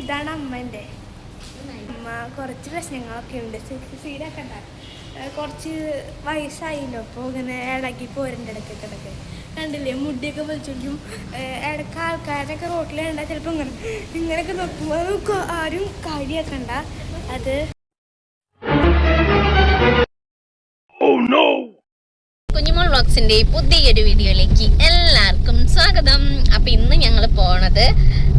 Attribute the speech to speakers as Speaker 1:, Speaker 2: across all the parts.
Speaker 1: ഇതാണ് അമ്മന്റെ. അമ്മ കുറച്ച് പ്രശ്നങ്ങളൊക്കെ ഉണ്ട്. സീഡൊക്കെ ഉണ്ടാകും കുറച്ച് വയസ്സായില്ലോ. അപ്പോൾ ഇങ്ങനെ ഇടക്കി പോരന്റെ ഇടയ്ക്ക് ഇടയ്ക്ക് കണ്ടില്ലേ മുടിയൊക്കെ വലിച്ചൊടിക്കും ഇടയ്ക്ക് ആൾക്കാരൊക്കെ റോട്ടിൽ വേണ്ട ചിലപ്പോൾ ഇങ്ങനെ ഇങ്ങനെയൊക്കെ നോക്കുമ്പോൾ ആരും കാര്യമാക്കണ്ട അത്
Speaker 2: കുഞ്ഞുമോൾ വ്ളോഗ്സിന്റെ പുതിയൊരു വീഡിയോയിലേക്ക് എല്ലാവർക്കും സ്വാഗതം. അപ്പൊ ഇന്ന് ഞങ്ങൾ പോണത്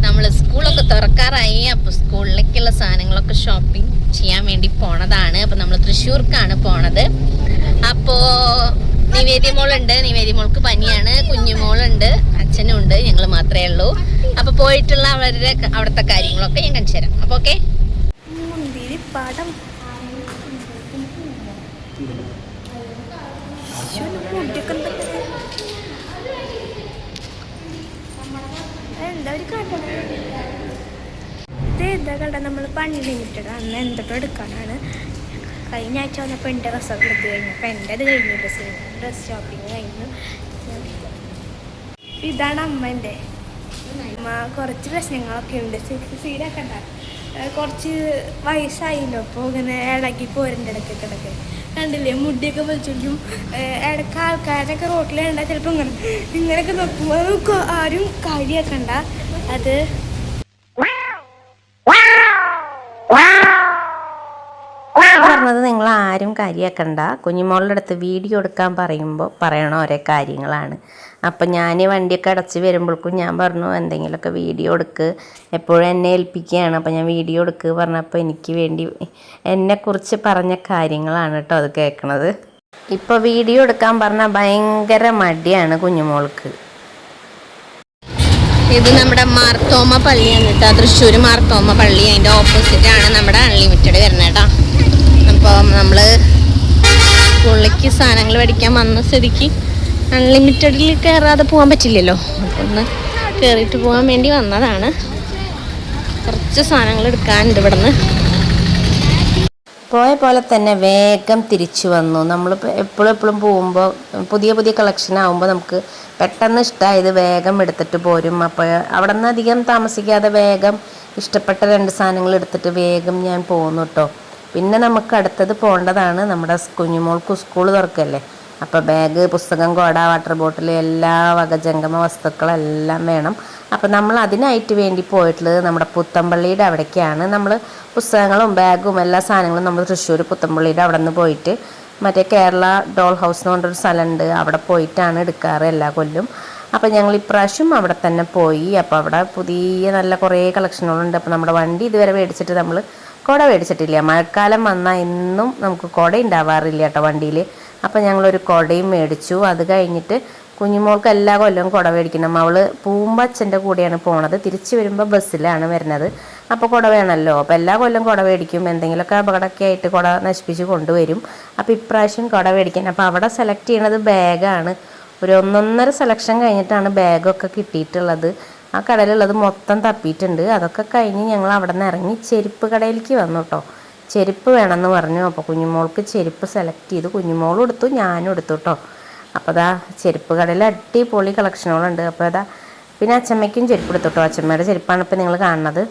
Speaker 2: നമ്മൾ സ്കൂളൊക്കെ തുറക്കാറായി. അപ്പൊ സ്കൂളിലേക്കുള്ള സാധനങ്ങളൊക്കെ ഷോപ്പിംഗ് ചെയ്യാൻ വേണ്ടി പോണതാണ്. അപ്പൊ നമ്മൾ തൃശ്ശൂർക്കാണ് പോണത്. അപ്പോ നിവേദ്യ മോളുണ്ട് നിവേദ്യ മോൾക്ക് പനിയാണ്. കുഞ്ഞുമോളുണ്ട്. അച്ഛനും ഉണ്ട് ഞങ്ങൾ മാത്രമേ ഉള്ളൂ. അപ്പൊ പോയിട്ടുള്ള അവരുടെ അവിടുത്തെ കാര്യങ്ങളൊക്കെ ഞാൻ കാണിച്ചു തരാം. അപ്പൊ ഓക്കെ
Speaker 1: പടം മുടിയൊക്കെ എന്താ ഒരു കട ഇത് എന്താ കട നമ്മൾ പണി ലിമിറ്റഡ് അന്ന് എന്തൊക്കെ എടുക്കാനാണ്? കഴിഞ്ഞ ആഴ്ച വന്നപ്പോൾ എന്റെ ഡ്രസ്സൊക്കെ എടുത്ത് കഴിഞ്ഞു. അപ്പം എന്റെ അത് കഴിഞ്ഞു ഡ്രസ്സ് ഡ്രസ് ഷോപ്പിംഗ് കഴിഞ്ഞു. ഇതാണ് അമ്മേന്റെ. അമ്മ കുറച്ച് പ്രശ്നങ്ങളൊക്കെ ഉണ്ട്. സീഡൊക്കെ ഉണ്ടാകും കുറച്ച് വയസ്സായില്ലോ. അപ്പോൾ ഇങ്ങനെ ഇടയ്ക്ക് പോരന്റെ ഇടയ്ക്ക് ഇടയ്ക്ക്. കണ്ടില്ലേ? മുടിയൊക്കെ വലിച്ചൊടിക്കും ഇടയ്ക്ക് ആൾക്കാരൊക്കെ റോട്ടിൽ കണ്ടാൽ ചിലപ്പോൾ ഇങ്ങനെ ഇങ്ങനെയൊക്കെ നോക്കുമ്പോൾ ആരും കാര്യമാക്കണ്ട അത്
Speaker 3: കാര്യമാക്കണ്ട കുഞ്ഞുമോളുടെ അടുത്ത് വീഡിയോ എടുക്കാൻ പറയുമ്പോൾ പറയണ ഓരോ കാര്യങ്ങളാണ്. അപ്പം ഞാൻ വണ്ടിയൊക്കെ അടച്ച് വരുമ്പോഴേക്കും ഞാൻ പറഞ്ഞു എന്തെങ്കിലുമൊക്കെ വീഡിയോ എടുക്ക്. എപ്പോഴും എന്നെ ഏൽപ്പിക്കുകയാണ്. അപ്പം ഞാൻ വീഡിയോ എടുക്ക് പറഞ്ഞപ്പോൾ എനിക്ക് വേണ്ടി എന്നെക്കുറിച്ച് പറഞ്ഞ കാര്യങ്ങളാണ് കേട്ടോ അത് കേൾക്കണത്. ഇപ്പോൾ വീഡിയോ എടുക്കാൻ പറഞ്ഞാൽ ഭയങ്കര മടിയാണ് കുഞ്ഞുമോൾക്ക്.
Speaker 2: ഇത് നമ്മുടെ മാർത്തോമ പള്ളിയാണ് കേട്ടോ. തൃശ്ശൂർ മാർത്തോമ പള്ളി. അതിന്റെ ഓപ്പോസിറ്റാണ് നമ്മുടെ അൺലിമിറ്റഡ് വരുന്നത് കേട്ടോ. അപ്പോൾ നമ്മൾ സ്കൂളിലേക്ക് സാധനങ്ങൾ മേടിക്കാൻ വന്ന സ്ഥിതിക്ക് അൺലിമിറ്റഡിൽ കയറാതെ പോകാൻ പറ്റില്ലല്ലോ. അപ്പം ഒന്ന് കയറിയിട്ട് പോകാൻ വേണ്ടി വന്നതാണ്. കുറച്ച് സാധനങ്ങൾ എടുക്കാനുണ്ട് ഇവിടെ നിന്ന്
Speaker 3: പോയ പോലെ തന്നെ വേഗം തിരിച്ചു വന്നു. നമ്മൾ എപ്പോഴും എപ്പോഴും പോകുമ്പോൾ പുതിയ പുതിയ കളക്ഷൻ ആകുമ്പോൾ നമുക്ക് പെട്ടെന്ന് ഇഷ്ടമായത് വേഗം എടുത്തിട്ട് പോരും. അപ്പോൾ അവിടെ നിന്ന് അധികം താമസിക്കാതെ വേഗം ഇഷ്ടപ്പെട്ട രണ്ട് സാധനങ്ങൾ എടുത്തിട്ട് വേഗം ഞാൻ പോന്നു കേട്ടോ പിന്നെ നമുക്ക് അടുത്തത് പോകേണ്ടതാണ് നമ്മുടെ കുഞ്ഞുമോൾക്ക് സ്കൂൾ തുറക്കല്ലേ? അപ്പോൾ ബാഗ് പുസ്തകം കോട വാട്ടർ ബോട്ടിൽ എല്ലാ വക ജംഗമ വസ്തുക്കളെല്ലാം വേണം. അപ്പോൾ നമ്മൾ അതിനായിട്ട് വേണ്ടി പോയിട്ടുള്ളത് നമ്മുടെ പുത്തമ്പള്ളിയുടെ അവിടേക്കാണ്. നമ്മൾ പുസ്തകങ്ങളും ബാഗും എല്ലാ സാധനങ്ങളും നമ്മൾ തൃശ്ശൂർ പുത്തമ്പള്ളിയുടെ അവിടെ നിന്ന് പോയിട്ട് മറ്റേ കേരള ഡോൾ ഹൗസ് എന്ന് പറഞ്ഞൊരു സ്ഥലമുണ്ട്. അവിടെ പോയിട്ടാണ് എടുക്കാറ് എല്ലാ കൊല്ലും. അപ്പോൾ ഞങ്ങൾ ഇപ്രാവശ്യം അവിടെ തന്നെ പോയി. അപ്പോൾ അവിടെ പുതിയ നല്ല കുറേ കളക്ഷനുകളുണ്ട്. അപ്പോൾ നമ്മുടെ വണ്ടി ഇതുവരെ മേടിച്ചിട്ട് നമ്മൾ കുട മേടിച്ചിട്ടില്ല. മഴക്കാലം വന്നാൽ എന്നും നമുക്ക് കുട ഉണ്ടാവാറില്ല കേട്ടോ വണ്ടിയിൽ അപ്പോൾ ഞങ്ങളൊരു കുടയും മേടിച്ചു. അത് കഴിഞ്ഞിട്ട് കുഞ്ഞുമോൾക്ക് എല്ലാ കൊല്ലവും കുട മേടിക്കണം. അവൾ പൂമ്പ അച്ഛന്റെ കൂടെയാണ് പോണത്. തിരിച്ച് വരുമ്പോൾ ബസ്സിലാണ് വരുന്നത്. അപ്പോൾ കുട വേണമല്ലോ അപ്പോൾ എല്ലാ കൊല്ലം കുട മേടിക്കും. എന്തെങ്കിലുമൊക്കെ അപകടമൊക്കെ ആയിട്ട് കുട നശിപ്പിച്ച് കൊണ്ടുവരും. അപ്പോൾ ഇപ്രാവശ്യം കുട മേടിക്കാൻ. അപ്പോൾ അവിടെ സെലക്ട് ചെയ്യണത് ബാഗാണ്. ഒരു ഒന്നൊന്നര സെലക്ഷൻ കഴിഞ്ഞിട്ടാണ് ബാഗൊക്കെ കിട്ടിയിട്ടുള്ളത്. ആ കടയിലുള്ളത് മൊത്തം തപ്പിയിട്ടുണ്ട്. അതൊക്കെ കഴിഞ്ഞ് ഞങ്ങൾ അവിടെ നിന്ന് ഇറങ്ങി ചെരുപ്പ് കടയിലേക്ക് വന്നു കേട്ടോ ചെരുപ്പ് വേണമെന്ന് പറഞ്ഞു. അപ്പോൾ കുഞ്ഞുമോൾക്ക് ചെരുപ്പ് സെലക്ട് ചെയ്ത്. കുഞ്ഞുമോളും എടുത്തു. ഞാനും എടുത്തു കേട്ടോ അപ്പോൾ അതാ ചെരുപ്പ് കടയിൽ അടിപൊളി കളക്ഷനുകളുണ്ട് അപ്പോൾ അതാ പിന്നെ അച്ചമ്മയ്ക്കും ചെരുപ്പ് എടുത്തു കേട്ടോ അച്ചമ്മയുടെ ചെരുപ്പാണ് ഇപ്പോൾ നിങ്ങൾ കാണുന്നത്.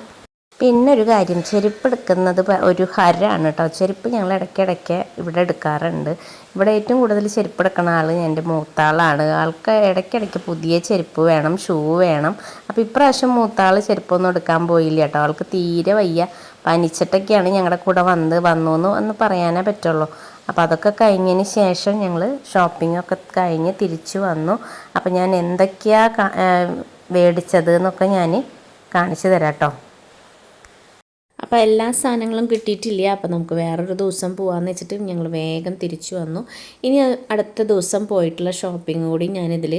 Speaker 3: പിന്നെ ഒരു കാര്യം ചെരുപ്പ് എടുക്കുന്നത് ഒരു ഹരാണ് കേട്ടോ ചെരുപ്പ് ഞങ്ങൾ ഇടയ്ക്കിടയ്ക്ക് ഇവിടെ എടുക്കാറുണ്ട്. ഇവിടെ ഏറ്റവും കൂടുതൽ ചെരുപ്പ് എടുക്കുന്ന ആൾ എന്റെ മൂത്താളാണ്. ആൾക്ക് ഇടയ്ക്കിടയ്ക്ക് പുതിയ ചെരുപ്പ് വേണം ഷൂ വേണം. അപ്പോൾ ഇപ്രാവശ്യം മൂത്താൾ ചെരുപ്പൊന്നും എടുക്കാൻ പോയില്ല കേട്ടോ ആൾക്ക് തീരെ വയ്യ. പനിച്ചിട്ടൊക്കെയാണ് ഞങ്ങളുടെ കൂടെ വന്ന് വന്നു എന്ന് ഒന്ന് പറയാനേ പറ്റുള്ളൂ. അപ്പോൾ അതൊക്കെ കഴിഞ്ഞതിന് ശേഷം ഞങ്ങൾ ഷോപ്പിംഗ് ഒക്കെ കഴിഞ്ഞ് തിരിച്ചു വന്നു. അപ്പോൾ ഞാൻ എന്തൊക്കെയാണ് മേടിച്ചത് എന്നൊക്കെ ഞാൻ കാണിച്ചു തരാം കേട്ടോ
Speaker 4: അപ്പോൾ എല്ലാ സാധനങ്ങളും കിട്ടിയിട്ടില്ല? അപ്പോൾ നമുക്ക് വേറൊരു ദിവസം പോകാമെന്ന് വെച്ചിട്ട് ഞങ്ങൾ വേഗം തിരിച്ചു വന്നു. ഇനി അടുത്ത ദിവസം പോയിട്ടുള്ള ഷോപ്പിംഗ് കൂടി ഞാനിതിൽ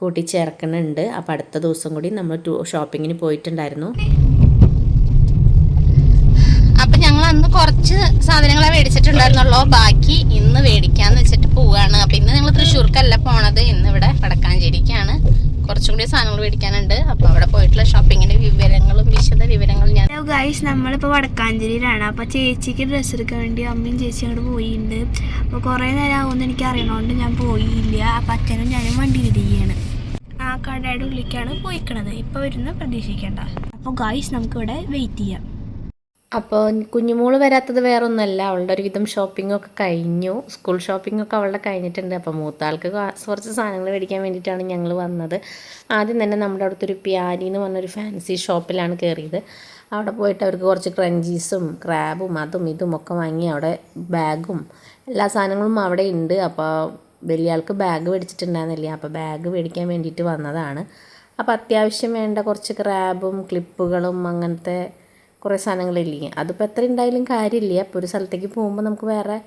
Speaker 4: കൂട്ടിച്ചേർക്കുന്നുണ്ട്. അപ്പോൾ അടുത്ത ദിവസം കൂടി നമ്മൾ ഷോപ്പിങ്ങിന് പോയിട്ടുണ്ടായിരുന്നു.
Speaker 2: അപ്പം ഞങ്ങൾ അന്ന് കുറച്ച് സാധനങ്ങളെ മേടിച്ചിട്ടുണ്ടായിരുന്നുള്ളൂ. ബാക്കി ഇന്ന് മേടിക്കാന്ന് വെച്ചിട്ട് പോവാണ്. അപ്പം ഇന്ന് ഞങ്ങൾ തൃശ്ശൂർക്കല്ല പോണത്. ഇന്ന് ഇവിടെ വടക്കാഞ്ചേരിക്കാണ്. കുറച്ചും കൂടി സാധനങ്ങൾ മേടിക്കാനുണ്ട്. അപ്പൊ അവിടെ പോയിട്ടുള്ള ഷോപ്പിങ്ങിന്റെ വിവരങ്ങളും വിശദ വിവരങ്ങളും ഞാൻ
Speaker 1: ഗൈസ് നമ്മളിപ്പോൾ വടക്കാഞ്ചേരിയിലാണ്. അപ്പോൾ ചേച്ചിക്ക് ഡ്രസ്സ് എടുക്കാൻ വേണ്ടി അമ്മയും ചേച്ചി അങ്ങോട്ട് പോയിട്ടുണ്ട് അപ്പോൾ കുറേ നേരം ആവുമെന്ന് എനിക്ക് അറിയണോണ്ട് ഞാൻ പോയില്ല. അപ്പം അച്ഛനും ഞാനും വണ്ടി വിടുകയാണ് ആ കടയുടെ ഉള്ളിലേക്കാണ് പോയിക്കണത്. ഇപ്പോൾ വരുന്ന പ്രതീക്ഷിക്കേണ്ട. അപ്പോൾ ഗായ്സ് നമുക്കിവിടെ വെയിറ്റ് ചെയ്യാം.
Speaker 4: അപ്പോൾ കുഞ്ഞുമോൾ വരാത്തത് വേറെ ഒന്നല്ല അവളുടെ ഒരുവിധം ഷോപ്പിംഗ് ഒക്കെ കഴിഞ്ഞു. സ്കൂൾ ഷോപ്പിംഗ് ഒക്കെ അവളുടെ കഴിഞ്ഞിട്ടുണ്ട്. അപ്പോൾ മൂത്താൾക്ക് കുറച്ച് സാധനങ്ങൾ മേടിക്കാൻ വേണ്ടിയിട്ടാണ് ഞങ്ങൾ വന്നത്. ആദ്യം തന്നെ നമ്മുടെ അടുത്തൊരു പ്യാരി എന്ന് പറഞ്ഞൊരു ഫാൻസി ഷോപ്പിലാണ് കയറിയത് അവിടെ പോയിട്ട് അവർക്ക് കുറച്ച് ക്രഞ്ചീസും ക്രാബും അതും ഇതും ഒക്കെ വാങ്ങി അവിടെ ബാഗും എല്ലാ സാധനങ്ങളും അവിടെ ഉണ്ട്. അപ്പോൾ വലിയ ആൾക്ക് ബാഗ് മേടിച്ചിട്ടുണ്ടായിരുന്നില്ല. അപ്പോൾ ബാഗ് മേടിക്കാൻ വേണ്ടിയിട്ട് വന്നതാണ്. അപ്പോൾ അത്യാവശ്യം വേണ്ട കുറച്ച് ക്രാബും ക്ലിപ്പുകളും അങ്ങനത്തെ കുറേ സാധനങ്ങളില്ലേ? അതിപ്പോൾ എത്ര ഉണ്ടായാലും കാര്യമില്ല. അപ്പോൾ ഒരു സ്ഥലത്തേക്ക് പോകുമ്പോൾ നമുക്ക് വേറെ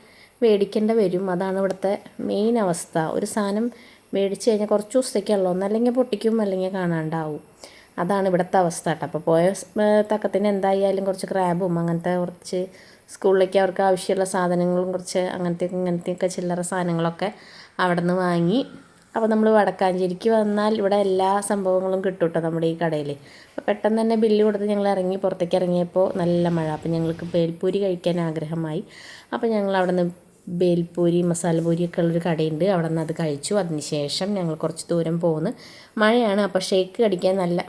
Speaker 4: മേടിക്കേണ്ട വരും. അതാണ് ഇവിടുത്തെ മെയിൻ അവസ്ഥ. ഒരു സാധനം മേടിച്ച് കഴിഞ്ഞാൽ കുറച്ച് ദിവസത്തേക്കുള്ളൂ ഒന്നല്ലെങ്കിൽ പൊട്ടിക്കും അല്ലെങ്കിൽ കാണാണ്ടാവും. അതാണ് ഇവിടുത്തെ അവസ്ഥ കേട്ടോ. അപ്പോൾ പോയ തക്കത്തിന് എന്തായാലും കുറച്ച് ക്രാബും അങ്ങനത്തെ കുറച്ച് സ്കൂളിലേക്ക് അവർക്ക് ആവശ്യമുള്ള സാധനങ്ങളും കുറച്ച് അങ്ങനത്തെ ഇങ്ങനത്തെയൊക്കെ ചില്ലറ സാധനങ്ങളൊക്കെ അവിടെ നിന്ന് വാങ്ങി അപ്പോൾ നമ്മൾ വടക്കാഞ്ചേരിക്ക് വന്നാൽ ഇവിടെ എല്ലാ സംഭവങ്ങളും കിട്ടും കേട്ടോ നമ്മുടെ ഈ കടയിൽ അപ്പോൾ പെട്ടെന്ന് തന്നെ ബില്ല് കൊടുത്ത് ഞങ്ങൾ ഇറങ്ങി പുറത്തേക്ക് ഇറങ്ങിയപ്പോൾ നല്ല മഴ. അപ്പോൾ ഞങ്ങൾക്ക് ബേൽപൂരി കഴിക്കാൻ ആഗ്രഹമായി. അപ്പോൾ ഞങ്ങൾ അവിടെ നിന്ന് ബേൽപൂരി മസാലപൂരി ഒക്കെ ഉള്ളൊരു കടയുണ്ട്. അവിടെ നിന്ന് അത് കഴിച്ചു. അതിനുശേഷം ഞങ്ങൾ കുറച്ച് ദൂരം പോകുന്നു മഴയാണ്. അപ്പോൾ ഷേക്ക് കടിക്കാൻ നല്ല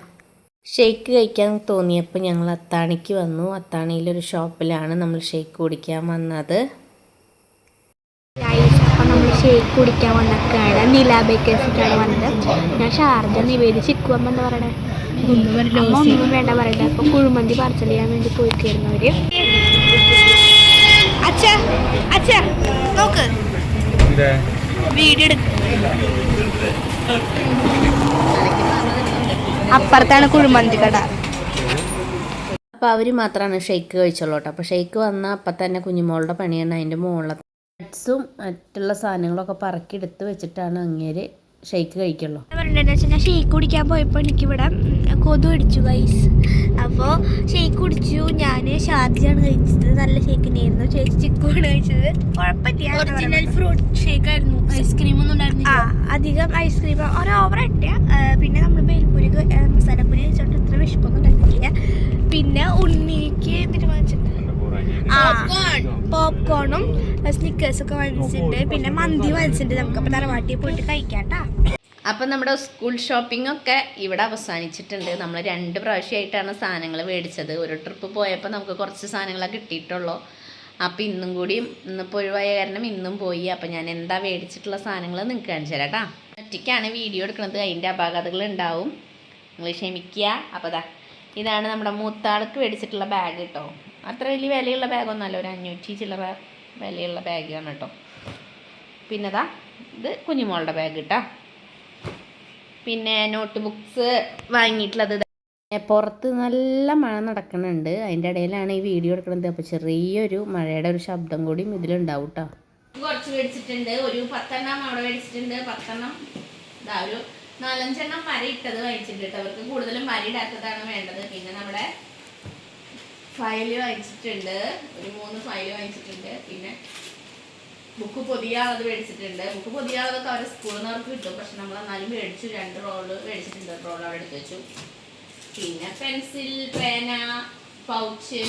Speaker 4: ഷേക്ക് കഴിക്കാൻ തോന്നിയപ്പോൾ ഞങ്ങൾ അത്താണിക്ക് വന്നു. അത്താണിയിലൊരു ഷോപ്പിലാണ് നമ്മൾ ഷേക്ക് കുടിക്കാൻ വന്നത്.
Speaker 1: ഷേക്ക് കുടിക്കാൻ വന്നൊക്കെയാണ്. നില ബേക്കേഴ്സിട്ടാണ് വന്നത്. ഞാൻ ഷാർജ നിവേദിച്ചിരിക്കും അമ്മ എന്താ പറയണേ. അമ്മ ഒന്നും വേണ്ട പറയണ്ട അപ്പൊ കുഴിമന്തി പാർസൽ ചെയ്യാൻ വേണ്ടി പോയി അച്ഛ നോക്ക്. വീഡിയോ അപ്പുറത്താണ് കുഴിമന്തി കട.
Speaker 4: അപ്പോൾ അവർ മാത്രമാണ് ഷെയ്ക്ക് കഴിച്ചുള്ളൂ കേട്ടോ. അപ്പോൾ ഷെയ്ക്ക് വന്നാൽ അപ്പം തന്നെ കുഞ്ഞുമോളുടെ പണിയാണ്. അതിന്റെ മുകളിൽ നട്ട്സും മറ്റുള്ള സാധനങ്ങളൊക്കെ പറക്കി എടുത്ത് വെച്ചിട്ടാണ് അങ്ങേര് ഷെയ്ക്ക് കഴിക്കുള്ളൂ.
Speaker 1: പറഞ്ഞിട്ടുണ്ടെന്ന് വെച്ചാൽ ഞാൻ ഷേക്ക് കുടിക്കാൻ പോയപ്പോൾ എനിക്കിവിടെ കൊതു അടിച്ചു ഗൈസ് അപ്പോൾ ഷേക്ക് കുടിച്ചു. ഞാൻ ഷാർജിയാണ് കഴിച്ചത്. നല്ല ഷേക്ക് തന്നെയായിരുന്നു. ചേച്ചി ചിക്കുവാണ് കഴിച്ചത്. കുഴപ്പമില്ല ഒറിജിനൽ ഫ്രൂട്ട് ഷേക്ക് ആയിരുന്നു. ഐസ്ക്രീം ഒന്നും ഉണ്ടായിരുന്നില്ല. ആ അധികം ഐസ്ക്രീം ഒരു ഓവർ ഇട്ട പിന്നെ നമ്മൾ ബേൽപൂരി മസാലപ്പൂരി കഴിച്ചോണ്ട് ഇത്ര വിഷമൊന്നും ഉണ്ടായിരുന്നില്ല. പിന്നെ ഉണ്ണിക്ക് തീരുമാനിച്ചിട്ടുണ്ട് ആ പോപ്കോണും സ്നിക്കേഴ്സ് ഒക്കെ വാങ്ങിച്ചിട്ടുണ്ട് പിന്നെ മന്തി വാങ്ങിച്ചിട്ടുണ്ട് നമുക്ക് അപ്പൊ തറവാട്ടിൽ പോയിട്ട് കഴിക്കാട്ടാ.
Speaker 2: അപ്പം നമ്മുടെ സ്കൂൾ ഷോപ്പിംഗ് ഒക്കെ ഇവിടെ അവസാനിച്ചിട്ടുണ്ട്. നമ്മൾ രണ്ട് പ്രാവശ്യമായിട്ടാണ് സാധനങ്ങൾ മേടിച്ചത്. ഒരു ട്രിപ്പ് പോയപ്പോൾ നമുക്ക് കുറച്ച് സാധനങ്ങളൊക്കെ കിട്ടിയിട്ടുള്ളൂ. അപ്പം ഇന്നും കൂടിയും ഇന്നിപ്പോൾ ഒഴിവായ കാരണം ഇന്നും പോയി. അപ്പം ഞാൻ എന്താ മേടിച്ചിട്ടുള്ള സാധനങ്ങൾ നിങ്ങൾക്ക് കാണിച്ചു തരാം കേട്ടോ ഒറ്റയ്ക്കാണ് വീഡിയോ എടുക്കുന്നത്. അതിന്റെ അപാകതകൾ ഉണ്ടാവും. നിങ്ങൾ ക്ഷമിക്കുക. അപ്പോൾ ദാ ഇതാണ് നമ്മുടെ മൂത്താൾക്ക് മേടിച്ചിട്ടുള്ള ബാഗ് കേട്ടോ അത്ര വലിയ വിലയുള്ള ബാഗൊന്നുമല്ല. ഒരു അഞ്ഞൂറ്റി ചില്ലറ വിലയുള്ള ബാഗാണ് കേട്ടോ. പിന്നെതാ ഇത് കുഞ്ഞുമോളുടെ ബാഗ് കേട്ടോ പിന്നെ നോട്ട് ബുക്ക്സ് വാങ്ങിയിട്ടുള്ളത്
Speaker 4: പുറത്ത് നല്ല മഴ നടക്കുന്നുണ്ട്. അതിന്റെ ഇടയിലാണ് ഈ വീഡിയോ എടുക്കുന്നത്. അപ്പോൾ ചെറിയൊരു മഴയുടെ ഒരു ശബ്ദം കൂടിയും ഇതിലുണ്ടാവും കേട്ടോ
Speaker 2: കുറച്ച് മേടിച്ചിട്ടുണ്ട്. ഒരു പത്തെണ്ണം അവിടെ മേടിച്ചിട്ടുണ്ട്. പത്തെണ്ണം ഇതാ ഒരു നാലഞ്ചെണ്ണം മര ഇട്ടത് വാങ്ങിച്ചിട്ടുണ്ട് കേട്ടോ അവർക്ക് കൂടുതലും മര ഇടാത്തതാണ് വേണ്ടത്. പിന്നെ നമ്മുടെ ഫയൽ വാങ്ങിച്ചിട്ടുണ്ട്. ഒരു മൂന്ന് ഫയൽ വാങ്ങിച്ചിട്ടുണ്ട്. പിന്നെ ബുക്ക് പൊതിയാളത് മേടിച്ചിട്ടുണ്ട്. ബുക്ക് പൊതിയാളതൊക്കെ അവരെ സ്കൂളിൽ നിന്ന് അവർക്ക് കിട്ടും. പക്ഷെ നമ്മൾ എന്നാലും മേടിച്ചു. രണ്ട് റോൾ മേടിച്ചിട്ടുണ്ട്. റോൾ അവിടെ എടുത്ത് വെച്ചു. പിന്നെ പെൻസിൽ പേന പൗച്ച്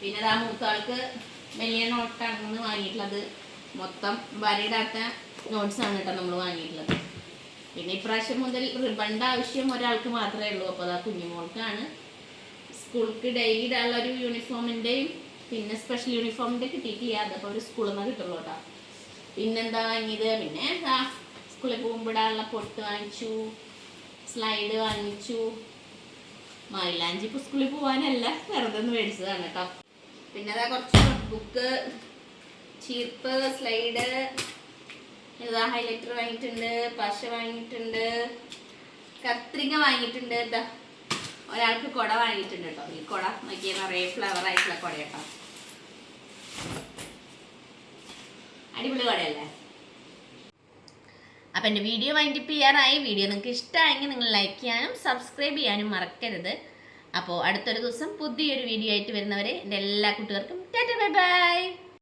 Speaker 2: പിന്നെ ആ മൂത്താൾക്ക് വലിയ നോട്ടാണ് വാങ്ങിയിട്ടുള്ളത്. മൊത്തം വരയിടാത്ത നോട്ട്സ് ആണ് കേട്ടോ നമ്മൾ വാങ്ങിയിട്ടുള്ളത്. പിന്നെ ഇപ്രാവശ്യം മുതൽ റിബണിന്റെ ആവശ്യം ഒരാൾക്ക് മാത്രമേ ഉള്ളൂ. അപ്പോൾ ആ കുഞ്ഞുമോൾക്കാണ് സ്കൂൾക്ക് ഡെയിലി ഇടാനുള്ള ഒരു യൂണിഫോമിന്റെയും പിന്നെ സ്പെഷ്യൽ യൂണിഫോമിന്റെ കിട്ടിയിട്ടില്ല അതപ്പോൾ ഒരു സ്കൂളിൽ നിന്ന് കിട്ടുള്ളൂ കേട്ടോ പിന്നെന്താ വാങ്ങിയത്? പിന്നെ എന്താ സ്കൂളിൽ പോകുമ്പോൾ പൊട്ട് വാങ്ങിച്ചു സ്ലൈഡ് വാങ്ങിച്ചു. മൈലാഞ്ചി ഇപ്പോൾ സ്കൂളിൽ പോകാനല്ല വെറുതെ ഒന്ന് മേടിച്ചതാണ് കേട്ടോ പിന്നെ അതാ കുറച്ച് ബുക്ക് ചീർപ്പ് സ്ലൈഡ് ഇതാ ഹൈലൈറ്റർ വാങ്ങിയിട്ടുണ്ട് പശ വാങ്ങിയിട്ടുണ്ട് കത്രിക വാങ്ങിയിട്ടുണ്ട് ഇതാ ഒരാൾക്ക് കുട വാങ്ങിയിട്ടുണ്ട് കേട്ടോ. ഈ കുട നോക്കിയാൽ നിറയെ ഫ്ലവർ ആയിട്ടുള്ള കുട കേട്ടോ. അടിപൊളി കുടയല്ലേ? അപ്പം എന്റെ വീഡിയോ വൈൻഡിപ്പ് ചെയ്യാറായി. വീഡിയോ നിങ്ങൾക്ക് ഇഷ്ടമായെങ്കിൽ നിങ്ങൾ ലൈക്ക് ചെയ്യാനും സബ്സ്ക്രൈബ് ചെയ്യാനും മറക്കരുത്. അപ്പോൾ അടുത്തൊരു ദിവസം പുതിയൊരു വീഡിയോ ആയിട്ട് വരുന്നവരെ എന്റെ എല്ലാ കൂട്ടുകാർക്കും ടാറ്റ ബൈ ബൈ